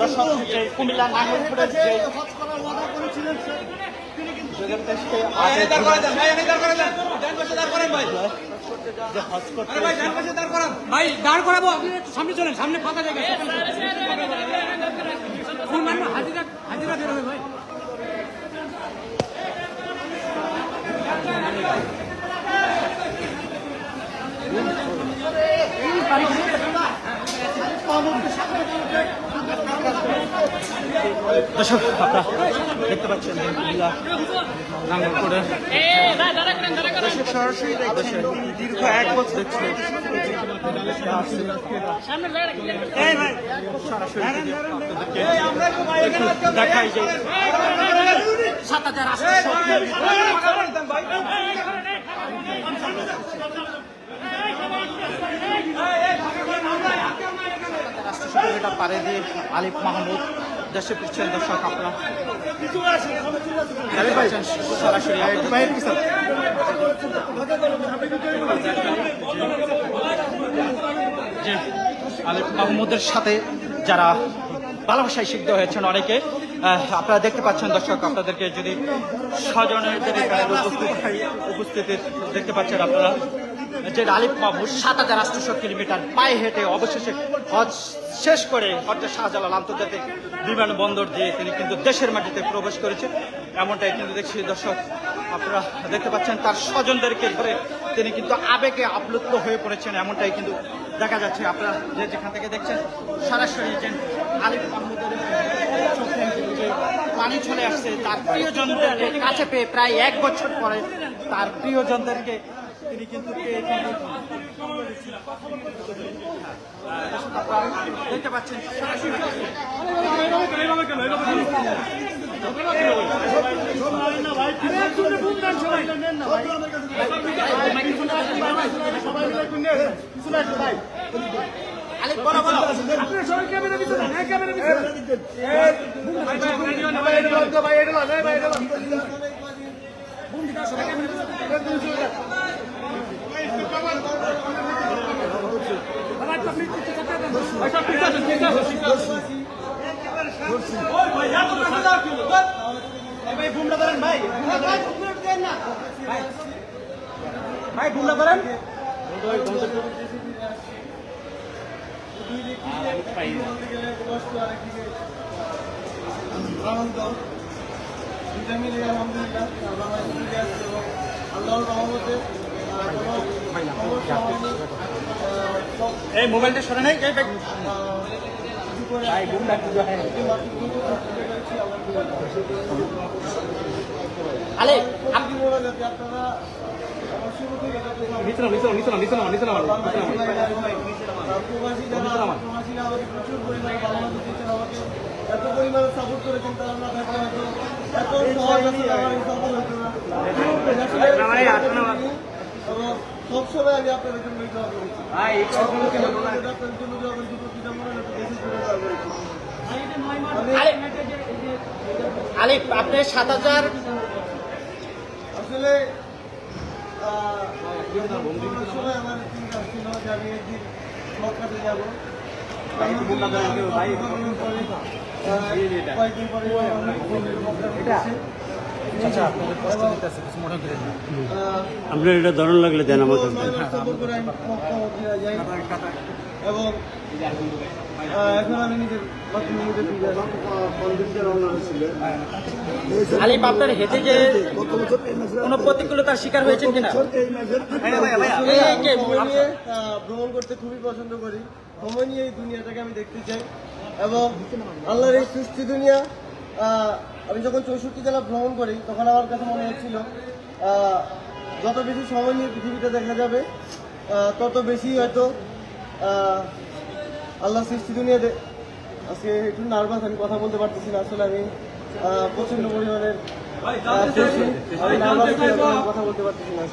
দর্শক যে কুমিল্লা নাঙ্গলপুরের যে ভাই দাঁড় করাবো আপনি সামনে চলেন সামনে ফাঁকা জায়গা ফুল মারবো হাজিরা হাজিরা বের হবে ভাই আপনারা দেখতে পাচ্ছেন সরাসরি দেখাই পাড়ে দিয়ে আলিফ মাহমুদ দর্শক আপনারা। সরাসরি যে আলিফ মাহমুদের সাথে যারা ভালোবাসায় সিদ্ধ হয়েছেন অনেকে আপনারা দেখতে পাচ্ছেন দর্শক আপনাদেরকে যদি স্বজনের উপস্থিতি দেখতে পাচ্ছেন আপনারা। যে আলিফ মাহমুদ সাত হাজার আটশো কিলোমিটার পায়ে হেঁটে অবশেষে হজ শেষ করে হজরত শাহজালাল আন্তর্জাতিক বিমানবন্দর দিয়ে তিনি কিন্তু দেশের মাটিতে প্রবেশ করেছে এমনটাই কিন্তু দেখছি দর্শক, আপনারা দেখতে পাচ্ছেন তার স্বজনদেরকে ধরে তিনি কিন্তু আবেগে আপ্লুত হয়ে পড়েছেন, এমনটাই কিন্তু দেখা যাচ্ছে। আপনারা যে যেখান থেকে দেখছেন, সরাসরি যে আলিফ মাহমুদের যে পানি চলে আসছে, তার প্রিয়জনদেরকে কাছে পেয়ে প্রায় এক বছর পরে তার প্রিয়জনদেরকে তিনি কিন্তু দেখতে পাচ্ছেন সরাসরি আলিফ বলো বলো। ভাই বুমলা করেন ভাই ভাই বুমলা করেন আল্লাহর রহমতে এই মোবাইলটা সরে নাই। আলে দিয়েছেন আমাকে এত পরিমাণে সাপোর্ট করেছেন তারা এত সহজ আসলে আমার এই সফল হতো না এবং সবসময় আমি আপনাদের জন্য দোয়া করেছি। আপনাদের জন্য আলিফ আপনি সাত হাজার আসলে সময় আমার চিন্তা ছিল যে আমি একদিন মক্কাতে যাব। কয়েকদিন পরে আপনার এটা দারুণ লাগলে দেন আমাকে। এবং এখন আমি নিজের আপনার হেঁটে যে কোনো প্রতিকূলতার শিকার হয়েছেন কিনা? আহ, ভ্রমণ করতে খুবই পছন্দ করি। সময় নিয়ে এই দুনিয়াটাকে আমি দেখতে চাই। এবং আল্লাহর এই সৃষ্টি দুনিয়া আহ, আমি যখন চৌষট্টি জেলা ভ্রমণ করি তখন আমার কাছে মনে হচ্ছিল যত বেশি সময় নিয়ে পৃথিবীতে দেখা যাবে তত বেশি হয়তো আল্লাহ সৃষ্টি দুনিয়া দে- আজকে একটু নার্ভাস আমি কথা বলতে পারতেছি না আসলে আমি প্রচণ্ড পরিমাণের পারতেছি খুশি।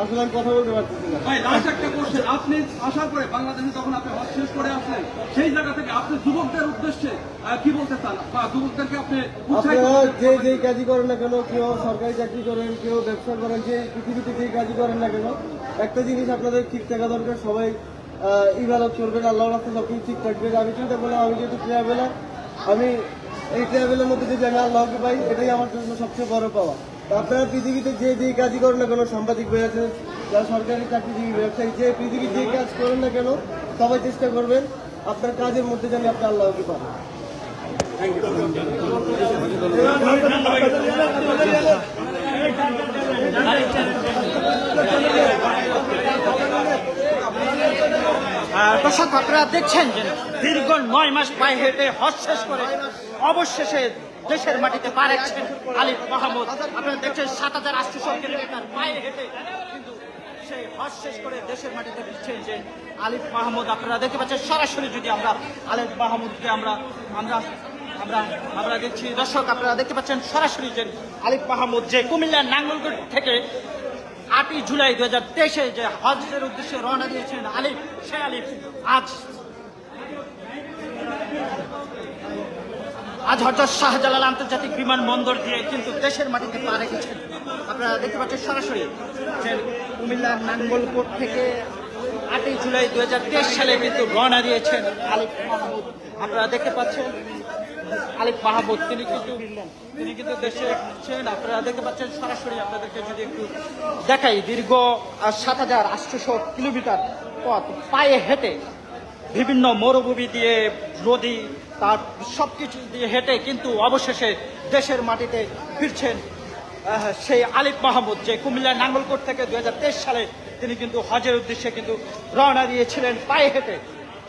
আসলে আমি কথা বলতে পারতেছি না। ভাই লাস্ট একটা কোশ্চেন আপনি আসার পরে বাংলাদেশে যখন আপনি হজ শেষ করে আসলেন সেই জায়গা থেকে আপনি যুবকদের উদ্দেশ্যে কি বলতে চান? বা যুবকদেরকে আপনি যে যেই কাজই করেন না কেন কেউ সরকারি চাকরি করেন কেউ ব্যবসা করেন যে পৃথিবীতে যেই কাজই করেন না কেন একটা জিনিস আপনাদের ঠিক থাকা দরকার সবাই ইবাদত করবেন আল্লাহ রাস্তা সব কিছু ঠিক থাকবে। আমি চিন্তা করলাম আমি যেহেতু ট্রাভেলার আমি এই ট্রাভেলের মধ্যে যদি আমি আল্লাহকে পাই এটাই আমার জন্য সবচেয়ে বড় পাওয়া। আপনারা পৃথিবীতে যে যেই কাজই করেন না কেন, সাংবাদিক হয়ে আছেন, যারা সরকারি চাকরিজীবী ব্যবসায়ী, যে পৃথিবীর যে কাজ করেন না কেন, সবাই চেষ্টা করবেন আপনার কাজের মধ্যে যেন আপনি আল্লাহকে পান। দেখছেন যে দীর্ঘ নয় মাস পায়ে হেঁটে হজ শেষ করে অবশেষে দেশের মাটিতে পা রাখছেন আলিফ মাহমুদ। আপনারা দেখছেন সাত হাজার আটশো কিলোমিটার পায়ে হেঁটে কিন্তু সেই হজ শেষ করে দেশের মাটিতে ফিরছেন যে আলিফ মাহমুদ। আপনারা দেখতে পাচ্ছেন, সরাসরি যদি আমরা আলিফ মাহমুদকে আমরা আমরা আমরা আমরা দেখছি। দর্শক, আপনারা দেখতে পাচ্ছেন সরাসরি যে আলিফ মাহমুদ যে কুমিল্লার নাঙ্গলগড় থেকে আটই জুলাই দু হাজার তেইশে যে হজের উদ্দেশ্যে রওনা দিয়েছেন আলিফ সে আলিফ আজ আজ হজরত শাহজালাল আন্তর্জাতিক বিমানবন্দর দিয়ে কিন্তু দেশের মাটিতে পা রেখেছেন। আপনারা দেখতে পাচ্ছেন সরাসরি যে কুমিল্লার নাঙ্গলকোট থেকে আটই জুলাই দু হাজার তেইশ সালে কিন্তু রওনা দিয়েছেন আলিফ মাহমুদ। আপনারা দেখতে পাচ্ছেন আলিফ মাহমুদ, তিনি কিন্তু তিনি কিন্তু দেশে ছিলেন। আপনারা দেখতে পাচ্ছেন সরাসরি আপনাদেরকে যদি একটু দেখাই, দীর্ঘ সাত হাজার আটশোশো কিলোমিটার পথ পায়ে হেঁটে বিভিন্ন মরুভূমি দিয়ে, নদী, তার সব কিছু দিয়ে হেঁটে কিন্তু অবশেষে দেশের মাটিতে ফিরছেন সেই আলিফ মাহমুদ, যে কুমিল্লা নাঙ্গলকোট থেকে দু হাজার তেইশ সালে তিনি কিন্তু হজের উদ্দেশ্যে কিন্তু রওনা দিয়েছিলেন পায়ে হেঁটে।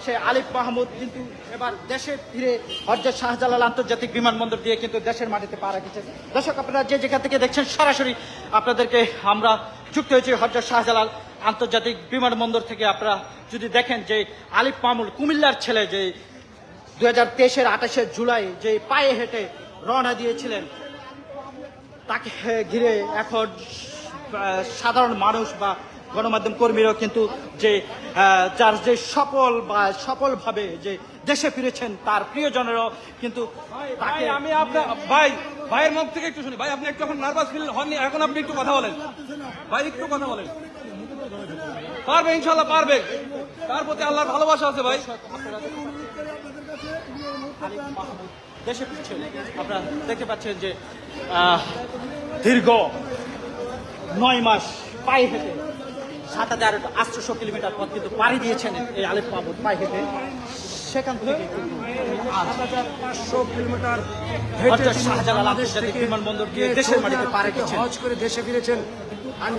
সে আলিফ মাহমুদ কিন্তু এবার দেশে ফিরে হজরত শাহজালাল আন্তর্জাতিক বিমানবন্দর দিয়ে কিন্তু দেশের মাটিতে পা রেখেছেন দর্শক, আপনারা যে যেখান থেকে দেখছেন, সরাসরি আপনাদেরকে আমরা যুক্ত হয়েছি হজরত শাহজালাল আন্তর্জাতিক বিমানবন্দর থেকে। আপনারা যদি দেখেন যে আলিফ মাহমুদ কুমিল্লার ছেলে, যে দু হাজার তেইশের আঠাশে জুলাই যে পায়ে হেঁটে রওনা দিয়েছিলেন, তাকে ঘিরে এখন সাধারণ মানুষ বা গণমাধ্যম কর্মীরাও কিন্তু যে যার যে সফল বা সফলভাবে যে দেশে ফিরেছেন তার প্রিয়জনেরও কিন্তু তাকে আমি আপনার ভাই ভাইয়ের মুখ থেকে একটু শুনি। ভাই আপনি একটু এখন নার্ভাস ফিল হননি এখন আপনি একটু কথা বলেন। ভাই একটু কথা বলেন। পারবে ইনশাল্লাহ পারবে। তার প্রতি আল্লাহর ভালোবাসা আছে ভাই। দেশে ফিরছেন। আপনারা দেখতে পাচ্ছেন যে দীর্ঘ নয় মাস পায়ে হেঁটে সাত হাজার আটশোশো কিলোমিটার পথ কিন্তু পাড়ি দিয়েছেন এই আলিফ মাহমুদ পায়ে হেঁটে সেখান থেকে আজ পাঁচশো কিলোমিটার হজরত শাহজালাল আন্তর্জাতিক বিমানবন্দর দিয়ে দেশের মাটিতে পা রেখেছেন হজ করে দেশে ফিরেছেন আমি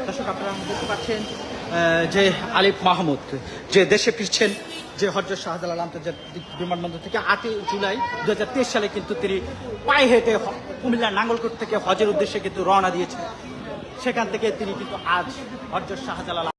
দর্শক আপনারা দেখতে পাচ্ছেন যে আলিফ মাহমুদ, যে দেশে ফিরছেন, যে হজরত শাহজালাল আন্তর্জাতিক বিমানবন্দর থেকে আটই জুলাই দু হাজার তেইশ সালে কিন্তু তিনি পায়ে হেঁটে কুমিল্লা নাঙ্গলকোট থেকে হজের উদ্দেশ্যে কিন্তু রওনা দিয়েছেন। সেখান থেকে তিনি কিন্তু আজ হজরত শাহজালাল